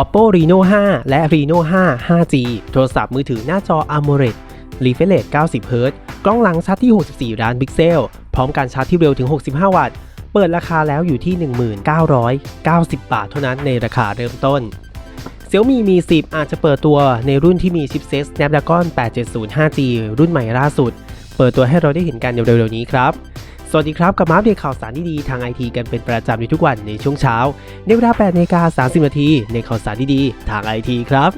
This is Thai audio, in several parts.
Oppo Reno 5 และ Reno 5 5G โทรศัพท์มือถือหน้าจอ AMOLED Refresh Rate 90 Hz กล้องหลังชาร์จที่ 64 ล้านพิกเซล พร้อมการชาร์จที่เร็วถึง 65 วัตต์ เปิดราคาแล้วอยู่ที่ 1990 บาทเท่านั้นในราคาเริ่มต้น Xiaomi Mi 10 อาจจะเปิดตัวในรุ่นที่มีชิปเซต Snapdragon 870 5G รุ่นใหม่ล่าสุด เปิดตัวให้เราได้เห็นกันเร็วๆนี้ครับ สวัสดีครับกับมาอัปเดตข่าวสารดีๆทางไอทีกันเป็นประจำในทุกวันในช่วงเช้า ในเวลา8นาฬิกา30 นาทีในข่าวสารดีๆทางไอทีครับ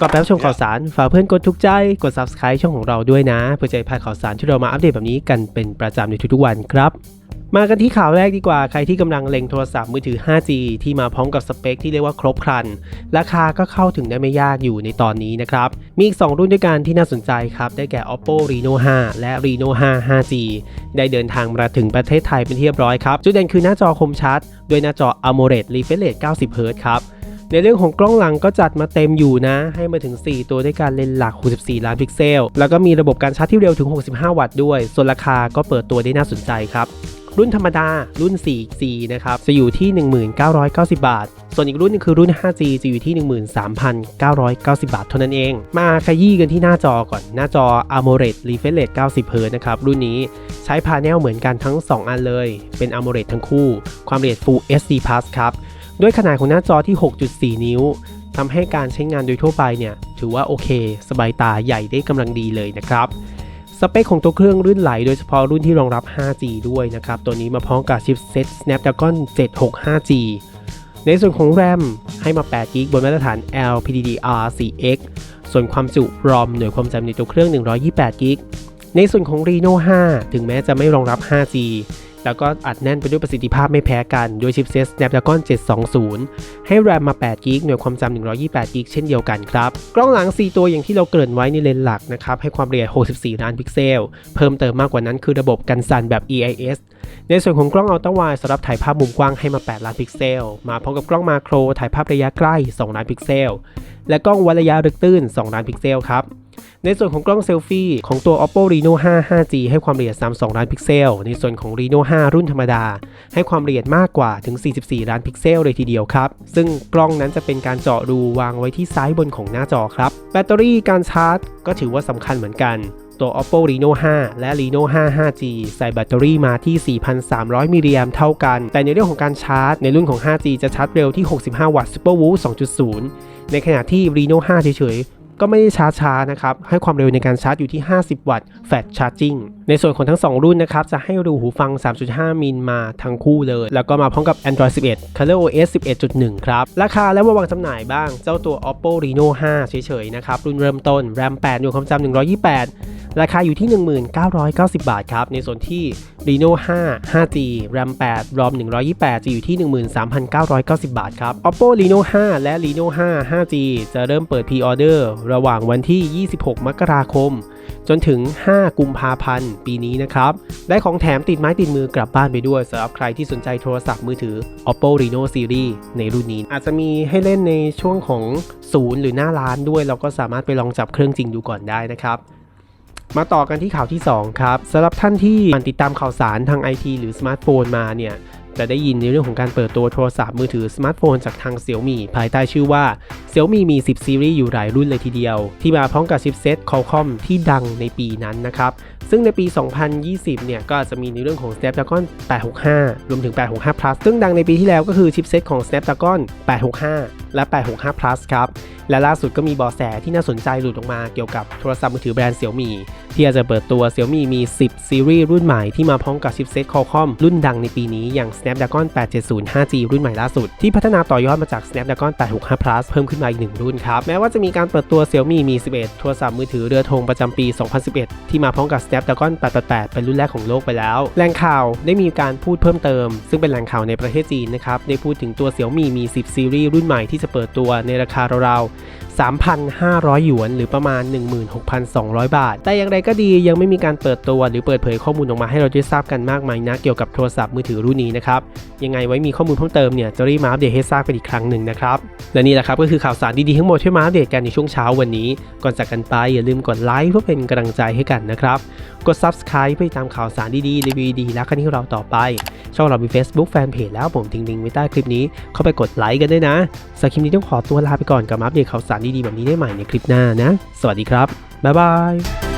ก่อนไปรับชมข่าวสารฝากเพื่อนกดทุกใจกด subscribe ช่องของเราด้วยนะ เพื่อจะได้พลาดข่าวสารที่เรามาอัปเดตแบบนี้กันเป็นประจำในทุกๆวันครับ มากันที่ข่าวแรกดีกว่า ใครที่กำลังเล็งโทรศัพท์มือถือ 5G ที่มาพร้อมกับสเปคที่เรียกว่าครบครัน ราคาก็เข้าถึงได้ไม่ยากอยู่ในตอนนี้นะครับ มีอีก 2 รุ่นด้วยกันที่น่าสนใจครับ ได้แก่ Oppo Reno 5 และ Reno 5 5G ได้เดินทางมาถึงประเทศไทยเป็นที่เรียบร้อยครับ จุดเด่นคือหน้าจอคมชัดด้วยหน้าจอ AMOLED Refresh Rate 90 Hz ครับในเรื่องของกล้องหลังก็จัดมาเต็มอยู่นะ ให้มาถึง 4 ตัวด้วยการเลนส์หลัก 64 ล้านพิกเซล แล้วก็มีระบบการชาร์จที่เร็วถึง 65 วัตต์ด้วย ส่วนราคาก็เปิดตัวได้น่าสนใจครับ รุ่นธรรมดารุ่น 4G นะครับจะอยู่ที่ 1990 บาท ส่วนอีกรุ่นหนึงคือรุ่น 5G จะอยู่ที่ 13,990 บาท เท่านั้นเอง มาขยี้กันที่หน้าจอก่อน หน้าจอ AMOLED Refresh Rate 90 Hz นะครับ รุ่นนี้ใช้พาเนลเหมือนกันทั้ง 2 อันเลย เป็น AMOLED ทั้งคู่ ความละเอียด Full HD Plus ครับ ด้วยขนาดของหน้าจอที่ 6.4 นิ้วทำให้การใช้งานโดยทั่วไปเนี่ยถือว่าโอเค สบายตาใหญ่ได้กำลังดีเลยนะครับ สเปคของตัวเครื่องลื่นไหล โดยเฉพาะรุ่นที่รองรับ 5G ด้วยนะครับ ตัวนี้มาพร้อมกับชิปเซ็ต Snapdragon 765G ในส่วนของ RAM ให้มา8 g b บนมาตรฐาน LPDDR4X ส่วนความจุ ROM หน่วยความจำในตัวเครื่อง 128 g b ในส่วนของ Reno 5 ถึงแม้จะไม่รองรับ 5G แล้วก็อัดแน่นไปด้วยประสิทธิภาพไม่แพ้กันโดยชิปเซ็ต Snapdragon 720 ให้ RAM มา8 g b หน่วยความจำ128 g b เช่นเดียวกันครับ กล้องหลัง 4 ตัวอย่างที่เราเกริ่นไว้ในเลนส์หลักนะครับ ให้ความละเอียด 64 ล้านพิกเซล เพิ่มเติมมากกว่านั้นคือระบบกันสั่นแบบ EIS ในส่วนของกล้องอัลตร้าไวสำหรับถ่ายภาพมุมกว้างให้มา 8 ล้านพิกเซล มาพร้อมกับกล้องมาโครถ่ายภาพระยะใกล้ 2 ล้านพิกเซล และกล้องวัดระยะลึกตื้น 2 ล้านพิกเซลครับ ในส่วนของกล้องเซลฟี่ของตัว Oppo Reno 5 5G ให้ความละเอียด 32 ล้านพิกเซล ในส่วนของ Reno 5 รุ่นธรรมดา ให้ความละเอียดมากกว่าถึง 44 ล้านพิกเซลเลยทีเดียวครับ ซึ่งกล้องนั้นจะเป็นการเจาะรูวางไว้ที่ซ้ายบนของหน้าจอครับ แบตเตอรี่การชาร์จ ก็ถือว่าสำคัญเหมือนกันตัว Oppo Reno 5 และ Reno 5 5G ใส่แบตเตอรี่มาที่ 4,300 มิลลิแอมเท่ากัน แต่ในเรื่องของการชาร์จ ในรุ่นของ 5G จะชาร์จเร็วที่ 65 วัตต์ Super Woo 2.0 ในขณะที่ Reno 5 เฉยๆ ก็ไม่ได้ชาร์จช้านะครับ ให้ความเร็วในการชาร์จอยู่ที่ 50 วัตต์แฟลชชาร์จิ่งในส่วนของทั้ง 2 รุ่นนะครับ จะให้รูหูฟัง 3.5 มิลมาทั้งคู่เลย แล้วก็มาพร้อมกับ Android 11 ColorOS 11.1 ครับ ราคาและวางจำหน่ายบ้างเจ้าตัว Oppo Reno 5 เฉยๆนะครับ รุ่นเริ่มต้น RAM 8 หน่วยความจำ128 ราคาอยู่ที่ 1990 บาทครับ ในส่วนที่ Reno 5 5G RAM 8 ROM 128 จะอยู่ที่ 13,990 บาทครับ Oppo Reno 5 และ Reno 5 5G จะเริ่มเปิด Pre-order ระหว่างวันที่ 26 มกราคม จนถึง 5 กุมภาพันธ์ ปีนี้นะครับ ได้ของแถมติดไม้ติดมือกลับบ้านไปด้วยสำหรับใครที่สนใจโทรศัพท์มือถือ Oppo Reno Series ในรุ่นนี้ อาจจะมีให้เล่นในช่วงของศูนย์หรือหน้าร้านด้วย เราก็สามารถไปลองจับเครื่องจริงดูก่อนได้นะครับ มาต่อกันที่ข่าวที่ 2 ครับสำหรับท่านที่อ่านติดตามข่าวสารทางไอทีหรือสมาร์ทโฟนมาเนี่ยจะได้ยินในเรื่องของการเปิดตัวโทรศัพท์มือถือสมาร์ทโฟนจากทาง Xiaomi ภายใต้ชื่อว่า Xiaomi มี 10 ซีรีส์อยู่หลายรุ่นเลยทีเดียว ที่มาพร้อมกับชิปเซ็ต Qualcomm ที่ดังในปีนั้นนะครับ ซึ่งในปี 2020 เนี่ยก็จะมีในเรื่องของ Snapdragon 865 รวมถึง 865 plus ซึ่งดังในปีที่แล้วก็คือชิปเซ็ตของ Snapdragon 865 และ 865 plus ครับ และล่าสุดก็มีเบอแสที่น่าสนใจหลุดออกมาเกี่ยวกับโทรศัพท์มือถือแบรนด์ Xiaomi ที่อาจจะเปิดตัว Xiaomi มี 10 ซีรีส์รุ่นใหม่ที่มาพร้อมกับชิปเซ็ต Qualcomm รุ่นดังในปีนี้อย่าง Snapdragon 870 5G รุ่นใหม่ล่าสุด ที่พัฒนาต่อยอดมาจาก Snapdragon 865 plus เพิ่มขึ้นมาอีกหนึ่งรุ่นครับ แม้ว่าจะมีการเปิดตัว Xiaomi มี11 โทรศัพท์มือถือเรือธงประจำปี 2011 ที่มาพร้อมกับ Snapdragon 888 เป็นรุ่นแรกของโลกไปแล้ว แหล่งข่าวได้มีการพูดเพิ่มเติม ซึ่งเป็นแหล่งข่าวในประเทศจีนนะครับ ได้พูดถึงตัว Xiaomi มี10ซีรีส์รุ่นใหม่ที่จะเปิดตัวในราคาราวๆ3,500 หยวน หรือประมาณ 16,200 บาท แต่อย่างไรก็ดียังไม่มีการเปิดตัวหรือเปิดเผยข้อมูลออกมาให้เราได้ทราบกันมากมายนะเกี่ยวกับโทรศัพท์มือถือรุ่นนี้นะครับ ยังไงไว้มีข้อมูลเพิ่มเติมเนี่ยจะรีบมาอัปเดตให้ทราบกันอีกครั้งหนึ่งนะครับ และนี่แหละครับก็คือข่าวสารดีๆทั้งหมดที่มาอัปเดตกันในช่วงเช้าวันนี้ ก่อนจากกันไปอย่าลืมกดไลค์เพื่อเป็นกำลังใจให้กันนะครับ กด Subscribe เพื่อติดตามข่าวสารดีๆรีวิวดีและคันที่เราต่อไป ช่องเรามี Facebook Fanpage แล้วผมทิ้งลิงก์ไว้ใต้คลิปนี้ เข้าไปกดไลค์กันด้วยนะสำหรับคลิปนี้ต้องขอตัวลาไปก่อนกับมาอัปเดตข่าวสารดีๆแบบนี้ได้ใหม่ในคลิปหน้านะ สวัสดีครับ บ๊ายบาย